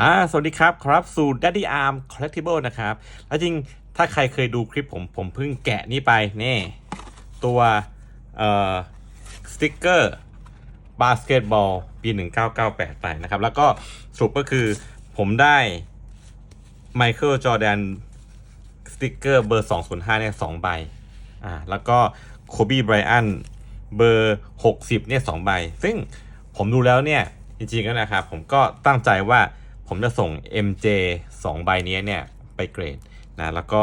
อ่าสวัสดีครับครับสู่ Daddy Arm Collectible นะครับแล้วจริงถ้าใครเคยดูคลิปผมผมเพิ่งแกะนี่ไปนี่ตัวเอ่อสติ๊กเกอร์บาสเกตบอลปี 1998 ไปนะครับ แล้วก็สรุปก็คือผมได้ไมเคิลจอแดนสติ๊กเกอร์เบอร์ 205 เนี่ย2ใบอ่าแล้วก็โคบีไบรอันเบอร์ 60 เนี่ย2ใบ ซึ่งผมดูแล้วเนี่ย จริงๆแล้วนะครับ ผมก็ตั้งใจว่า ผมจะส่ง MJ 2 ใบนี้เนี่ย ไปเกรดนะแล้วก็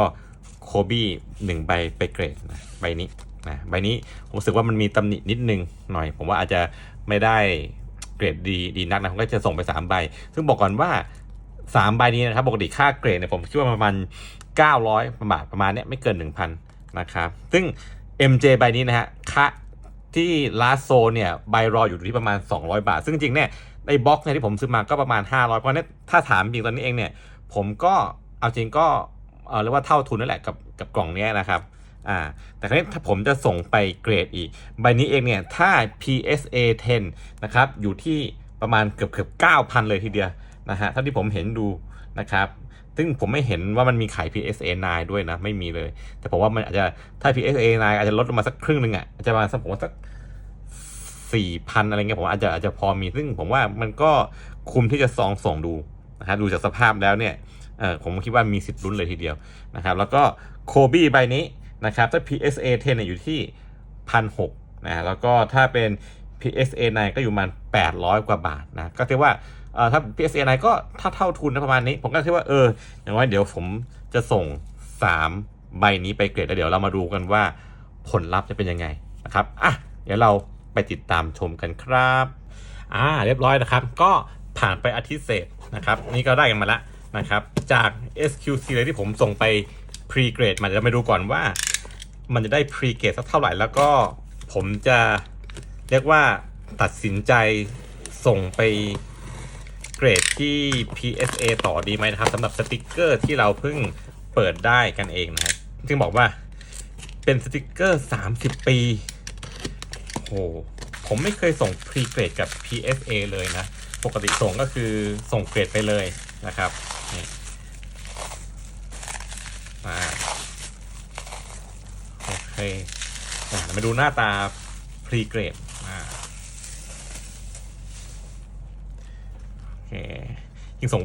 โคบี้หนึ่งใบไปเกรดนะใบนี้นะใบนี้ผมรู้สึกว่ามันมีตำหนินิดนึงหน่อย ผมว่าอาจจะไม่ได้เกรดดีดีนักนะผมก็จะส่งไป 3 ใบ ซึ่งบอกก่อนว่า 3 ใบนี้นะครับปกติค่าเกรดเนี่ยผมคิดว่าประมาณ 900บาทประมาณเนี้ยไม่เกิน 1,000 นะครับ ซึ่ง MJ ใบนี้นะฮะค่าที่ลาโซเนี่ยใบรออยู่ที่ประมาณ 200 บาท ซึ่งจริงเนี่ย ในบล็อกเนี่ยที่ผมซื้อมาก็ประมาณ 500 เพราะนั้นถ้าถามจริงตอนนี้เองเนี่ย ผมก็เอาจริงก็เออเรียกว่าเท่าทุนนั่นแหละกับกับกล่องนี้นะครับอ่าแต่ครั้นี้ถ้าผมจะส่งไปเกรดอีก ใบนี้เองเนี่ยถ้า PSA 10 นะครับ อยู่ที่ประมาณเกือบเกือบ9,000 เลยทีเดียวนะฮะเท่าที่ผมเห็นดูนะครับซึ่งผมไม่เห็นว่ามันมีขาย PSA 9 ด้วยนะ ไม่มีเลย แต่ผมว่ามันอาจจะถ้า PSA 9 อาจจะลดลงมาสักครึ่งหนึ่งอะอาจจะมาสักผมว่าสัก สี่พันอะไรเงี้ยผมว่าอาจจะอาจจะพอมีซึ่งผมว่ามันก็คุ้มที่จะซองส่งดูนะฮะดูจากสภาพแล้วเนี่ยเออผมคิดว่ามีสิทธิ์ลุ้นเลยทีเดียวนะครับ แล้วก็โคบี้ใบนี้นะครับ ถ้า PSA 10เนี่ยอยู่ที่พันหกนะแล้วก็ถ้าเป็น PSA 9ก็อยู่ประมาณ800 กว่าบาทนะก็ถือว่าเอ่อถ้า PSA 9ก็ถ้าเท่าทุนนะประมาณนี้ ผมก็คิดว่าเอออย่างน้อยเดี๋ยวผมจะส่ง 3 ใบนี้ไปเกรดแล้วเดี๋ยวเรามาดูกันว่าผลลัพธ์จะเป็นยังไงนะครับอะเดี๋ยวเรา ไปติดตามชมกันครับ อ่า เรียบร้อยนะครับ ก็ผ่านไปอาทิตย์เศษนะครับ นี่ก็ได้กันมาแล้วนะครับ จาก SQC เลยที่ผมส่งไป pre grade มาเดี๋ยวเราไปดูก่อนว่า มันจะได้ pre grade สักเท่าไหร่ แล้วก็ผมจะเรียกว่าตัดสินใจส่งไปเกรดที่ PSA ต่อดีไหมนะครับสำหรับสติกเกอร์ที่เราเพิ่งเปิดได้กันเองนะครับซึ่งบอกว่าเป็นสติกเกอร์ 30 ปี หผมไม่เคยส่ง pre grade กับ PSA เลยนะ ปกติส่งก็คือส่งเกรดไปเลยนะครับนี่มาโอเคมาดูหน้าตา pre grade อ่าโอเคยิงส่ง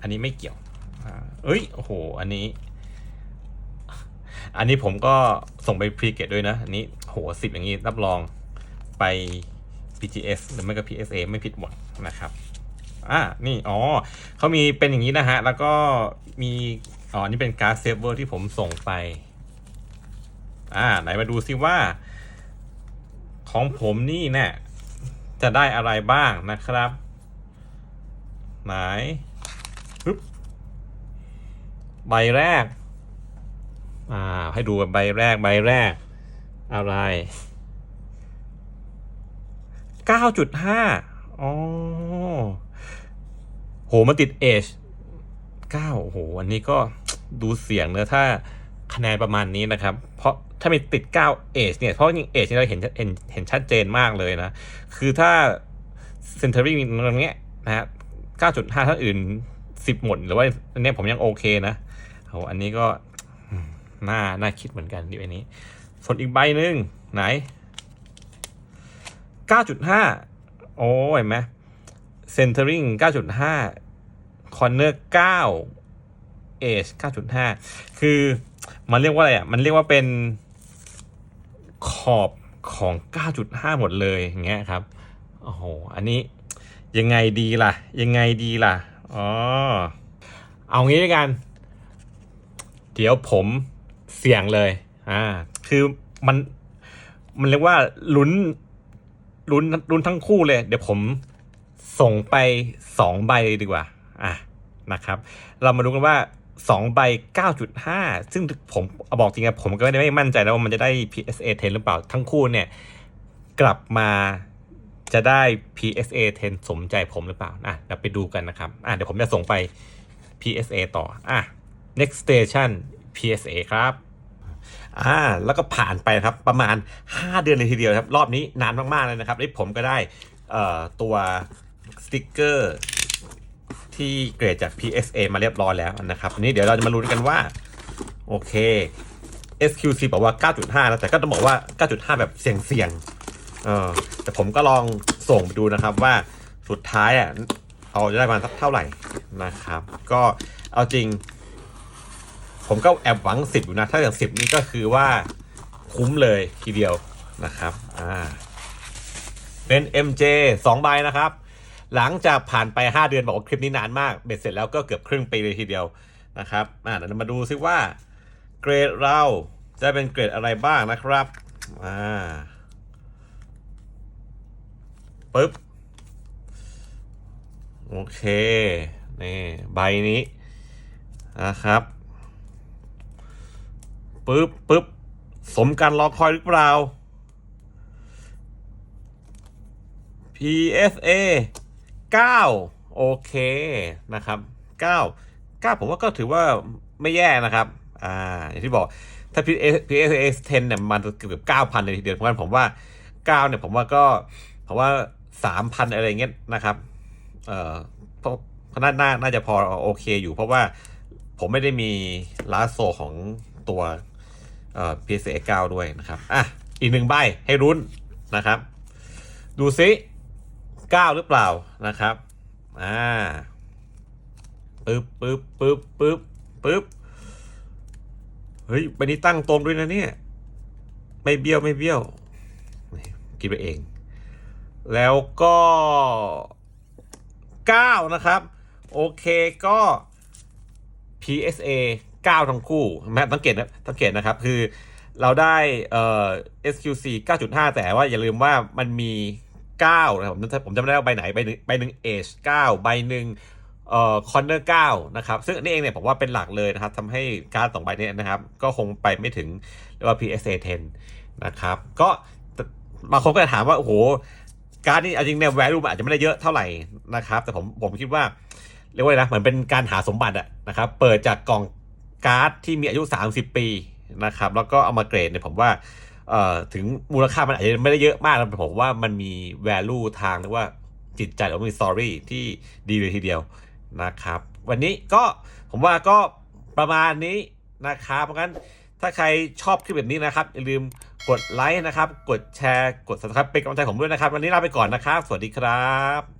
อันนี้ไม่เกี่ยวอ่าเอ้ยโอ้โห อันนี้ อันนี้ผมก็ส่งไป pre grade ด้วยนะ อันนี้ หสิบอย่างนี้รับรองไป PGS หรือไม่ก็ PSA ไม่ผิดหมดนะครับอ่านี่อ๋อเขามีเป็นอย่างนี้นะฮะ แล้วก็มีอ๋อนี่เป็นการ์ดเซฟเวอร์ที่ผมส่งไป อ่า ไหนมาดูซิว่า ของผมนี่เนี่ยจะได้อะไรบ้างนะครับ ไหนปึ๊บใบแรก อ่า ให้ดูใบแรกใบแรก อะไรเก้าจุดห้าอ๋อโหมันติดเอชเก้าโหอันนี้ก็ดูเสียงเนอะถ้าคะแนนประมาณนี้นะครับ เพราะถ้ามีติดเก้าเอชเนี่ย เพราะจริงเอชเนี่ยเราเห็นเห็นเห็นชัดเจนมากเลยนะ คือถ้าเซนเตอรี่ตรงเนี้ยนะฮะเก้าจุดห้าถ้าอื่นสิบหมด หรือว่าอันนี้ผมยังโอเคนะโหอันนี้ก็น่าน่าคิดเหมือนกันดีอันนี้ ส่วนอีกใบหนึ่งไหน 9.5 โอ้เห็นไหม centering 9.5 corner 9 edge 9.5 คือมันเรียกว่าอะไรอะ มันเรียกว่าเป็นขอบของ 9.5 หมดเลยอย่างเงี้ยครับ โอ้โห อันนี้ยังไงดีล่ะ ยังไงดีล่ะ อ๋อ เอางี้ด้วยกัน เดี๋ยวผมเสี่ยงเลย อ่า คือมันมันเรียกว่าลุ้นลุ้นลุ้นทั้งคู่เลย เดี๋ยวผมส่งไปสองใบเลยดีกว่า อะนะครับ เรามาดูกันว่าสองใบ 9.5 ซึ่งผมอบอกจริงๆผมก็ไม่ได้ไม่มั่นใจนะว่ามันจะได้ PSA 10 หรือเปล่า ทั้งคู่เนี่ย กลับมาจะได้ PSA 10 สมใจผมหรือเปล่า อะเดี๋ยวไปดูกันนะครับ อะเดี๋ยวผมจะส่งไป PSA ต่อ อะ next station PSA ครับ อ่าแล้วก็ผ่านไปครับประมาณ 5 เดือนเลยทีเดียวครับ รอบนี้นานมากๆเลยนะครับนี่ผมก็ได้เอ่อตัวสติกเกอร์ที่เกรดจาก PSA มาเรียบร้อยแล้วนะครับนี้เดี๋ยวเราจะมาลุ้นกันว่าโอเค SQC บอกว่า 9.5 แล้วแต่ก็ต้องบอกว่า 9.5 แบบเสี่ยงๆเออแต่ผมก็ลองส่งไปดูนะครับว่าสุดท้ายอะเอาจะได้มาสักเท่าไหร่นะครับ ก็เอาจริง ผมก็แอบหวัง10อยู่นะ ถ้าอย่าง10นี่ก็คือว่าคุ้มเลยทีเดียวนะครับ อ่า เป็น MJ 2ใบนะครับ หลังจากผ่านไป 5 เดือนบอกว่าคลิปนี้นานมาก เบ็ดเสร็จแล้วก็เกือบครึ่งปีเลยทีเดียวนะครับ อ่าเดี๋ยวมาดูซิว่าเกรดเราจะเป็นเกรดอะไรบ้างนะครับ อ่าปึ๊บ โอเค นี่ ใบนี้นะครับ ปึ๊บปึ๊บสมการรอคอยหรือเปล่า PSA 9 โอเคนะครับ 9 9 ผมว่าก็ถือว่าไม่แย่นะครับ อ่า อย่างที่บอก ถ้า PSA 10 เนี่ย มันเกือบ9,000เลยทีเดียวเพราะฉะนั้นผมว่า 9 เนี่ย ผมว่าก็ ผมว่า 3,000 อะไรเงี้ยนะครับ เอ่อเพราะเพราะน่าน่าน่าจะพอโอเคอยู่ เพราะว่าผมไม่ได้มีลาโซของตัว เอ่อ PSA 9ด้วยนะครับ อะ อีกหนึ่งใบให้รุ้นนะครับ ดูซิ 9 หรือเปล่านะครับ อ่าปึ๊บปึ๊บปึ๊บปึ๊บปึ๊บเฮ้ยใบนี้ตั้งตรงด้วยนะเนี่ย ไม่เบี้ยวไม่เบี้ยวนี่คิดไปเอง แล้วก็ 9 นะครับ โอเคก็ PSA 9 ทั้งคู่แม้สังเกตนะสังเกตนะครับคือเราได้เอ่อ SQC 9.5 แต่ว่าอย่าลืมว่ามันมี 9 นะครับ ผมจำผมจำไม่ได้ว่าใบไหนใบหนึ่งใบหนึ่ง Age 9ใบหนึ่งเอ่อ Corner 9นะครับ ซึ่งอันนี้เองเนี่ยผมว่าเป็นหลักเลยนะครับทำให้การสองใบเนี้นะครับ ก็คงไปไม่ถึงเรียกว่า PSA 10 นะครับ ก็บางคนก็จะถามว่าโอ้โหการนี่เอาจริงเนี่ย value มันอาจจะไม่ได้เยอะเท่าไหร่นะครับ แต่ผมผมคิดว่าเรียกว่าไงนะเหมือนเป็นการหาสมบัติอะนะครับ เปิดจากกล่อง การ์ดที่มีอายุ 30 ปีนะครับ แล้วก็เอามาเกรดเนี่ยผมว่าเอ่อถึงมูลค่ามันอาจจะไม่ได้เยอะมากแต่ผมว่ามันมี value ทางหรือว่าจิตใจหรือว่ามี story ที่ดีเลยทีเดียวนะครับ วันนี้ก็ผมว่าก็ประมาณนี้นะครับ เพราะงั้นถ้าใครชอบคลิปแบบนี้นะครับ อย่าลืมกดไลค์นะครับ กดแชร์ กด subscribe เป็นกำลังใจผมด้วยนะครับ วันนี้ลาไปก่อนนะครับ สวัสดีครับ